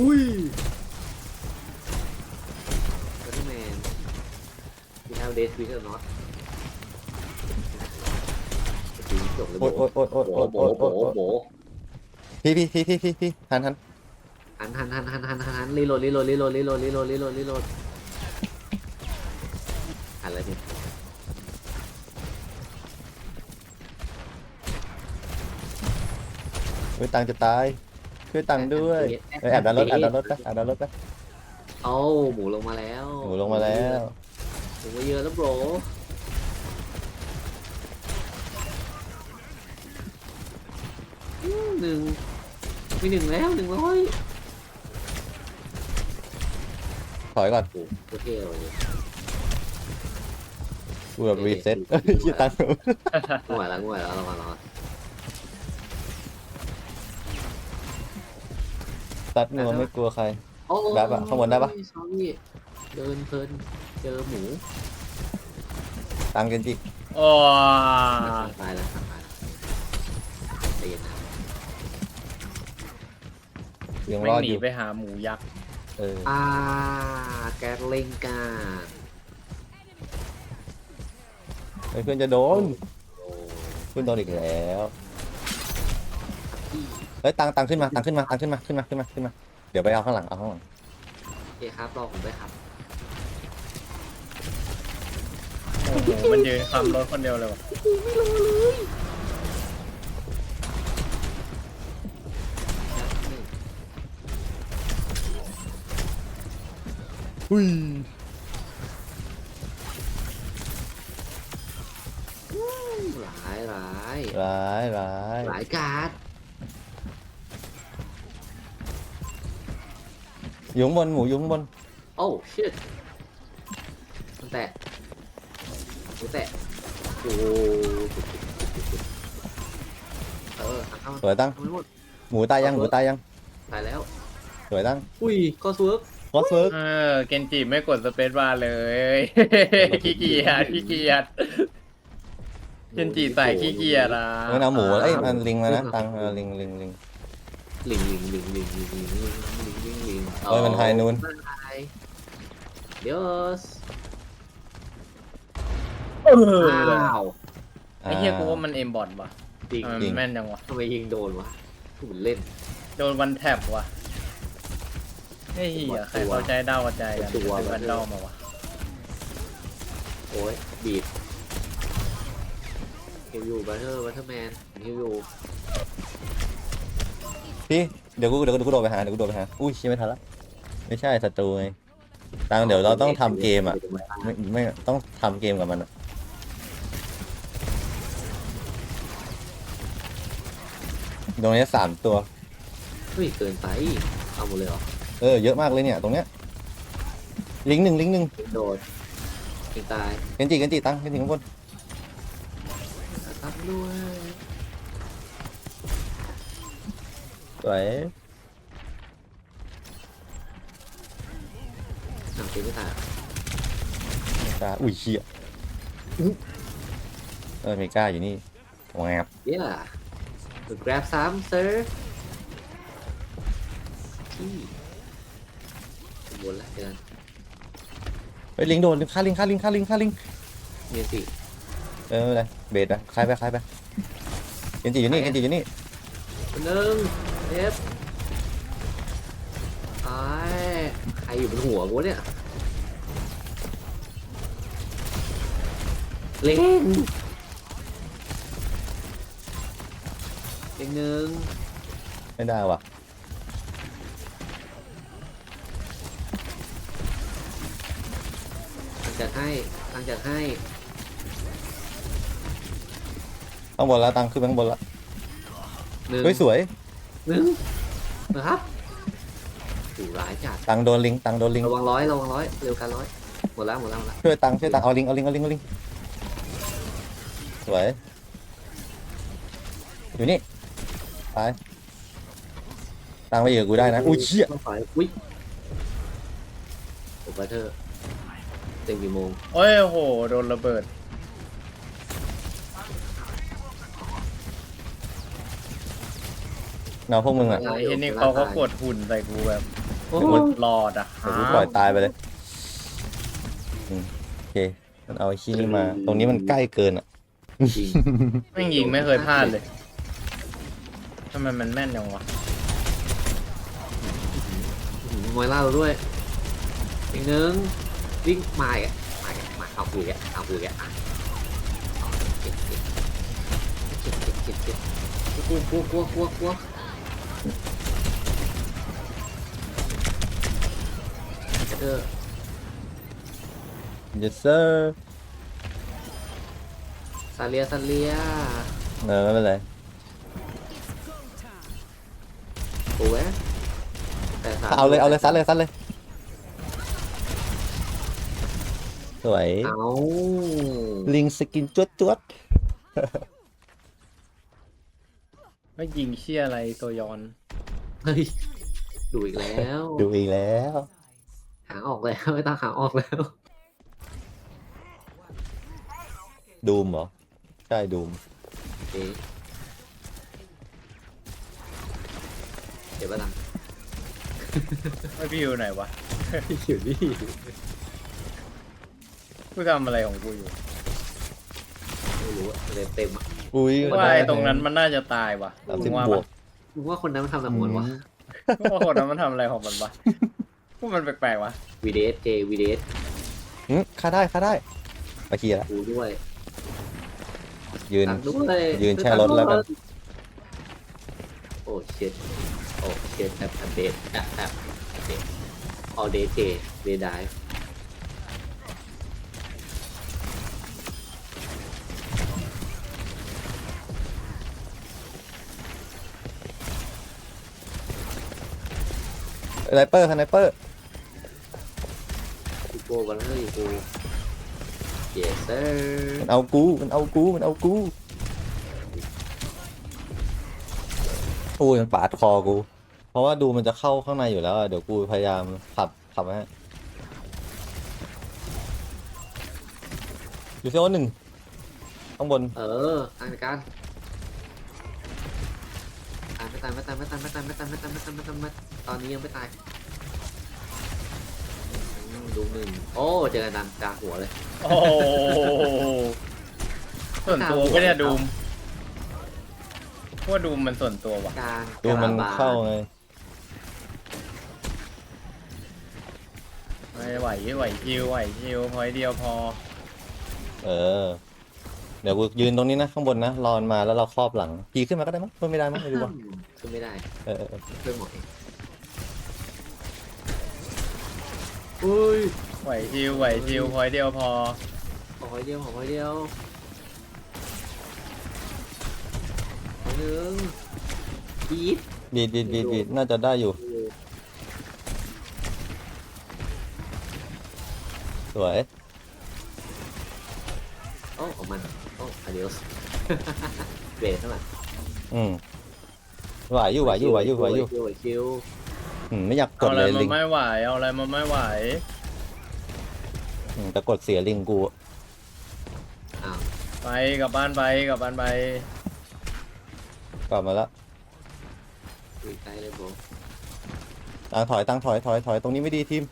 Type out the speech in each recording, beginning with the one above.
อุ้ยกระทุ่มแมนมีแอลเดสวิกเตอร์น็อตจบเลยโอ๊ยโอ๊ยโอ๊ยโอ๊ยโบโอ๊ยโบโอ๊ยโบโอ๊ยโบพี่พี่พี่พี่พี่พี่ทันทันหันหันหันหันหันหันรีโหลดรีโหลดรีโหลดรีโหลดรีโหลดรีโหลดรีโหลดหันแล้วนี่เฮ้ยตังค์จะตาย ช่วยตังค์ด้วยเฮ้ยแอบดันรถแอบดันรถไปแอบดันรถไปเอ้าหมูลงมาแล้วหมูลงมาแล้วหมูมาเยอะแล้วโบรอืมหนึ่งมีหนึ่งแล้วหนึ่งร้อยถอยก่อนโอ้โหโคตรเท่เลยกูแบบรีเซ็ตเฮ้ยช่วยตังค์ง่วยแล้วง่วยแล้วเรามาเรามา ตัดนัวไม่กลัวใคร โอ้ได้ปะข้างบนได้ปะ ซอรี่เดินเพลินเจอหมูตังค์กันจิโอ้ตายแล้วตายแล้วใจเย็นนะยังไม่รงอดหอนียู่ไปหาหมูยักษ์เอออ่าแกเล่งกาเฮ้ยเพื่อนจะโดนโอ้เพื่อนโดนอีกแล้ว เฮ้ยตังค์ตังค์ขึ้นมาตังค์ขึ้นมาตังค์ขึ้นมาขึ้นมาขึ้นมาขึ้นมาเดี๋ยวไปเอาข้างหลังเอาข้างหลังโอเคครับรอผมด้วยครับโอ้โหมันยืนคำรถคนเดียวเลยว่ะอุ้ย อยู่ข้างบนหมูอยู่ข้างบนโอ้ชิตมันแตกหมูแตกโอ้เออสวยตั้งหมดหมูตายยังหมูตายยังตายแล้ว สวยตั้งอุ้ยก็สเวิก็อสเวิเออเกนจิไม่กดสเปซบาร์เลย ขี้เกียจขี้เกียจเกนจิใส่ขี้เกียจอะมันเอาหมูเอ้ยมันลิงมานะตังเอลิงลิงลิงลิงลิงลิงลิงลิงลิง เอ้ยมันไฮนูนมันไฮเดี๋ยวเอออ้าวไอ้เหี้ยกูว่ามันเอมบอทว่ะจริงทำไมจริมันงแม่นจังวะ ทำไมยิงโดนวะถูกเล่น โดนวันแท็บว่ะไอ้เหี้ยใครเข้าใจเด้ากระจายกันตัวเป็นวันเด้ามาวะโอ้ยบีบฮิวอยู่บัตเทอร์บัตเทอร์แมนฮิวอยู่พี่เดี๋ยวกูเดี๋ยวกูเดี๋ยวกูโดดไปหาเดี๋ยวกูโดดไปหาอุ้ยเชี่ยไม่ทันละ ไม่ใช่ศัตรูไงตังค์เดี๋ยวเราต้องทำเกมอะ ไม่ไม่ต้องทำเกมกับมันอะตรงนี้สามตัว เฮ้ยเกินไปเอาหมดเลยเหรอเออเยอะมากเลยเนี่ย ตรงเนี้ย ลิงก์หนึ่งลิงก์หนึ่งโดดยิงตายเกันจิเกันจิตังค์เกันจิข้างบนตัดด้วยสวย หนังตีไม่ตายกล้าอุ้ยเชี่ยเออเมกาอยู่นี่แงบเย้ grab ซ้ำ sir ที่บนแล้วเจอเฮ้ยลิงโดนฆ่าลิงฆ่าลิงฆ่าลิงฆ่าลิงเมียสิเออไม่เป็นไรเบสไปคล้ายไปคล้ายไปเกันจิอยู่นี่เกันจิอยู่นี่คนหนึ่งเอฟไอ้ใค รอยู่บนหัวกูเนี่ยเล่งเล่งหนึ่งไม่ได้ว่ะทางจัดให้ทางจัดให้ข้างบนแล้วตังค์ขึ้นไปข้างบนแล้วหนึ่งเฮ้ยสวยหนึ่งนะครับ ถูร้ายจัดตังค์โดนลิงตังค์โดนลิงระวังร้อยระวังร้อยเร็วกันร้อยหมดแล้วหมดแล้วหมดแล้วช่วยตังค์ช่วยตังค์เอาลิงเอาลิงเอาลิงเอาลิงสวยอยู่นี่ไปตังค์ไปอยู่กับกูได้นะอุ้ยเชี่ยต้องถอยอุ้ยโอเปอเทอร์เต็มกี่โมงโอ้ยโอ้โห โดนระเบิด เนาพวกมึงอะไอ้เหี้ยนี่เขาก็กดหุ่นใส่กูแบบ โอ้รอดอะเดี๋ยวกูปล่อยตายไปเลยอืมโอเคมันเอาไอ้ขี้นี่มา ตรงนี้มันใกล้เกินอะ จริงแม่งยิงไม่เคยพลาดเลยทำไมมันแม่นจังวะมวยล่าเราด้วยอีกหนึ่งวิ่งมาอีกอะมาอีกอะมาเอาคุยแกเอาคุยแกอะเอาเก็บเก็บเก็บเก็บเก็บเก็บกลัวกลัวกลัวกลัวกลัว เออ yes sir ซาเลียซาเลียเออไม่เป็นไรถูกไหมแต่สมเอาเลยเอาเลยซัดเลยซัดเลย สวย เอาลิงสกินจวดจวดไม่ยิงเชี่ยอะไรตัวยอน เฮ้ย ดูอีกแล้ว ดูอีกแล้ว หางออกแล้วไม่ต้องหางออกแล้วดูมเหรอ ใช่ดูมเอ๊ะเดี๋ยวไปทไม่พี่อยู่ไหนวะำอยู่นี่กูทำอะไรของกูอยู่ไม่รู้อะเต็มเต็มอะอุ้ยว่าไอ้ตรงนั้นมันน่าจะตายวะสามสิบว่าบวปะกมึงว่าคนนั้นมันทำอะไรของมันวะ ว่าคนนั้นมันทำอะไรของมันวะ พวกมันแปลกๆวะวีดีเอสเจวีดีเอสอืมฆ่าได้ฆ่าได้ไปเคลียร์ละกูด้วยยืน ตังด้วยยืนแช่รถแล้วกัน โอ้เชิดโอ้เชิดแอบแอบเดทแอบแอบเดท all day เจเดย์ได้สไนเปอร์สไนเปอร์ กูโกกันเลยกู yes sir มันเอากู มันเอากู มันเอากู โอ้ยมันปาดคอกู เพราะว่าดูมันจะเข้าข้างในอยู่แล้วอะเดี๋ยวกูพยายามขับขับมาให้อยู่เซลล์หนึ่งข้างบน เออทางการตายไม่ตายไม่ตายไม่ตายไม่ตายไม่ตายไม่ตายไม่ตายไม่ตายไม่ตายตอนนี้ยังไม่ตาย อืมดูหนึ่งโอ้เจอกันดันกลางหัวเลย โอ้โหส่วนตัวก็เนี่ยดูมว่าดูมมันส่วนตัววะกลางดูมันกลงบเข้าไงไม่ไหวไหวคิวไหวคิวพอยเดียวพอ เออ เดี๋ยวกูยืนตรงนี้นะข้างบนนะรอนมาแล้วเราครอบหลัง พีขึ้นมาก็ได้มั้งเพิ่มไม่ได้มั้งไม่รู้ว่าขึ้นไม่ได้เออเออเออเพื่อนหมดเอง อุ้ยไหวคิวไหวคิวพอยเดียวพอ ขอคอยเดียวขอคอยเดียวขอหนึ่งอีทบีดบีดบีดบีดน่าจะได้อยู่ สวย โอ้ของมันโอ้อเดียสเบรดเท่าไหร่อืมไหวอยู่ไหวอยู่ไหวอยู่ไหวอยู่ไหวคิว อืมไม่อยากกเอาดอะไรเลยมาลิงไม่ไหว เอาอะไรมาไม่ไหว อืมแต่กดเสียลิงกูอ้าว ไปกลับบ้านไปกลับบ้านไป กลับมาแล้วคุยไกลเลยผมตังถอยตังถอยถอยถอยตรงนี้ไม่ดีทีม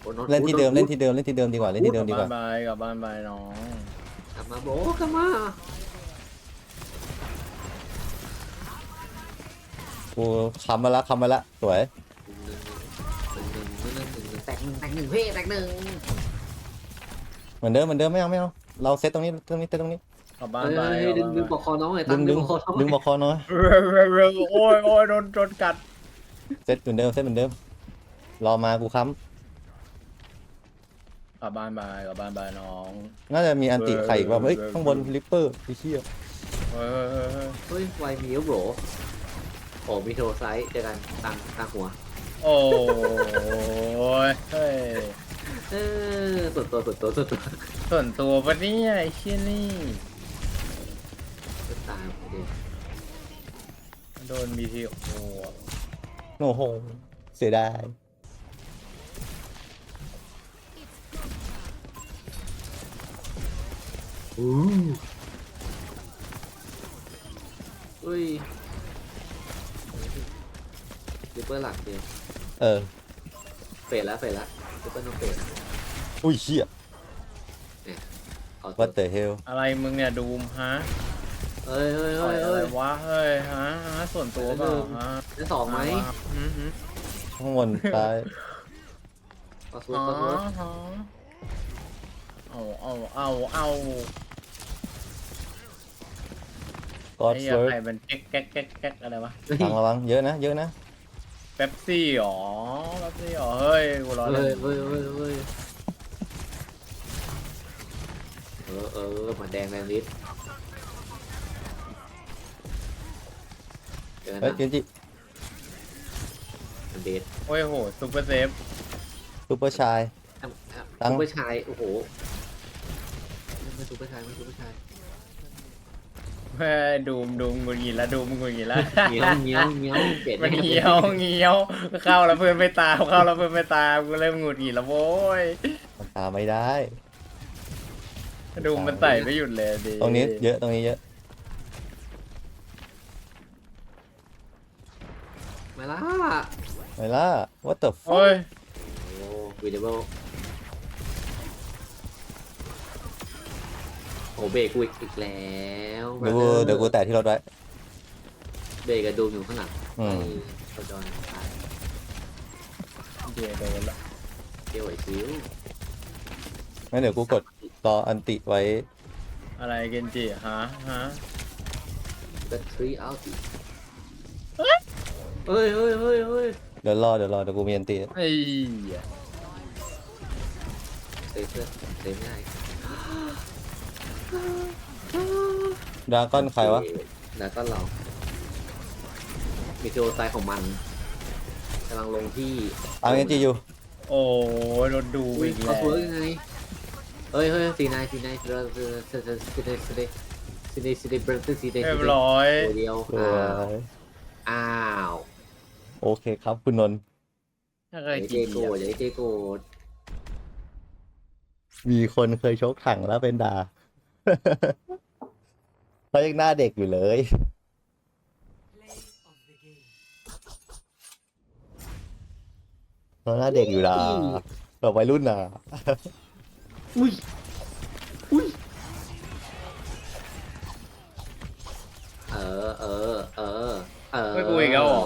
โอ้โน้ตเล่นที่เดิมโน้ตเล่นที่เดิมเล่นที่เดิมดีกว่าเล่นที่เดิมดีกบ้าว่านไปกลับบ้านไปน้อง กลับมาโบกลับมา กูคำมาละคำมาละสวยหนึ่งหนึ่งหนึ่งหนึ่งหนึ่งหนึ่งแตกหนึ่งแตกหนึ่งเพ่แตกหนึ่งเหมือนเดิมเหมือนเดิมไม่เอาไม่เอาเราเซตตรงนี้ตรงนี้เซตตรงนี้กลับบ้านเฮ้ยไปเฮ้ยกดึลังบดึงปบ้านกคอน้องหน่อยดึตั้งงดึดึงงปกคอน้องดึงบอกคอน้อยไปเร็วเร็วโอ้ยโอ้ยโดนโดนกัดเซตเหมือนเดิมเซตเหมือนเดิมรอมากูค้กลับบ้านไปกลับบ้านไปน้องำน่าจะมีอันติไข่อีกว่าเฮ้ยข้างบนลิปเปอร์ไอ้เชี่ยเฮ้ยเฮ้ยเฮ้ยเฮ้ยเฮ้ยไวมีโบร โอ้มีโทรไซส์เจอกันตังตังหัว โอ้ยเฮ้ยเออส่วนตัวส่วนตัวส่วนตัวส่วนตัวปะเนี่ยไอ้เชี่ยนี่ตายหมดเลยโดนบีทีโอ้โหโอ้โหเสียดายอู้เฮ้ยเปอร์หลักเดียวเออ เฟดแล้วเฟดแล้วซูเปอร์โนเฟดอุ้ยเชี่ยเอา what the hell อะไรมึงเนี่ยดูมฮะเฮ้ยเฮ้ยต่เฮ้อยยอะเฮ้ไรย วะเฮ้ยฮะฮะส่วนตัวเปล่าฮะได้สองไหมอืมฮึข้างบนซ้ายขอสวอ๋ดอขอสวดฮะเอาเอาเอาเอากอดไอ้เฟิร์ใครมันแก๊กแก๊กแก๊กแก๊กอะไรวะทางระวังเยอะนะ เยอะนะ เป๊ปซี่หรอเป๊ปซี่หรอเฮ้ยกูร้อนเลเฮ้ยยเฮ้ยเฮ้ยเฮ้ยเออเออหมาแดงแรงนิดเจอเฮ้ยนะเจนจิมันเดทโอ้ยโหซุปเปอร์เซฟซูเปอร์ชายแอมแอมตั้งซูเปอร์ชาย โอ้โหไม่ซูเปอร์ชายไม่ซูเปอร์ชาย เฮ้ยดูมดูมงุนงิดละดูมงุนงิดละเงี้ยวเงี้ยวเงี้ยวเปลี่ยนมันเงี้ยวเงี้ยวเข้าแล้วเพื่อนไม่ตามเข้าแล้วเพื่อนไม่ตามกูเริ่มหงุดหงิดแล้วโว้ยมันตามไม่ได้ ดูมันใส่ไม่หยุดเลยดิตรงนี้เยอะตรงนี้เยอะมาล่าไมล่า what the fuck โอ้ยโอ้วีดีโอ โอ้เบรกกูอีกแล้วเดี๋ยวกูเดี๋ยวกูแตะที่รถไว้ เบรกกับดูมอยู่ข้างหลังอืม ไอ้กระจอนตายเดี๋ยวโดนละเกี่ยวไอ้ชิวงั้นเดี๋ยวกูกดรออันติไว้ อะไรเกนจิฮะฮะแบตเตอรี่เอาติเฮ้ยเฮ้ยเฮ้ยเฮ้ยเดี๋ยวรอเดี๋ยวรอเดี๋ยวกูมีอันติไอ้เหี้ยเซฟเซฟเซฟง่าย ดราก้อนใครวะ แล้วก็เรา มีโจไซของมันกำลังลงที่ตามเจนจิอยู่ โอ้ยรถดูอุ้ยอีกเขาแล้วสวยยังไงเฮ้ยเฮ้ยสีนายสีนายสีนายสีนายสีนายสีนายสีนายสีนายสีนายเบรนด์สีนายเรียบร้อย ตัวเดียวสวอ้าวยอ้าวโอเคครับคุณนนท์ถ้าเคอย่ายเจกินโกรธอย่าเจโกรธมีคนเคยชกถังแล้วเป็นด่า เขายังหน้าเด็กอยู่เลย เขาหน้าเด็กอยู่นะแบบวัยรุ่นน่ะอุ้ย อุ้ย เออ เออ เออ เออไม่คุยกันหรอ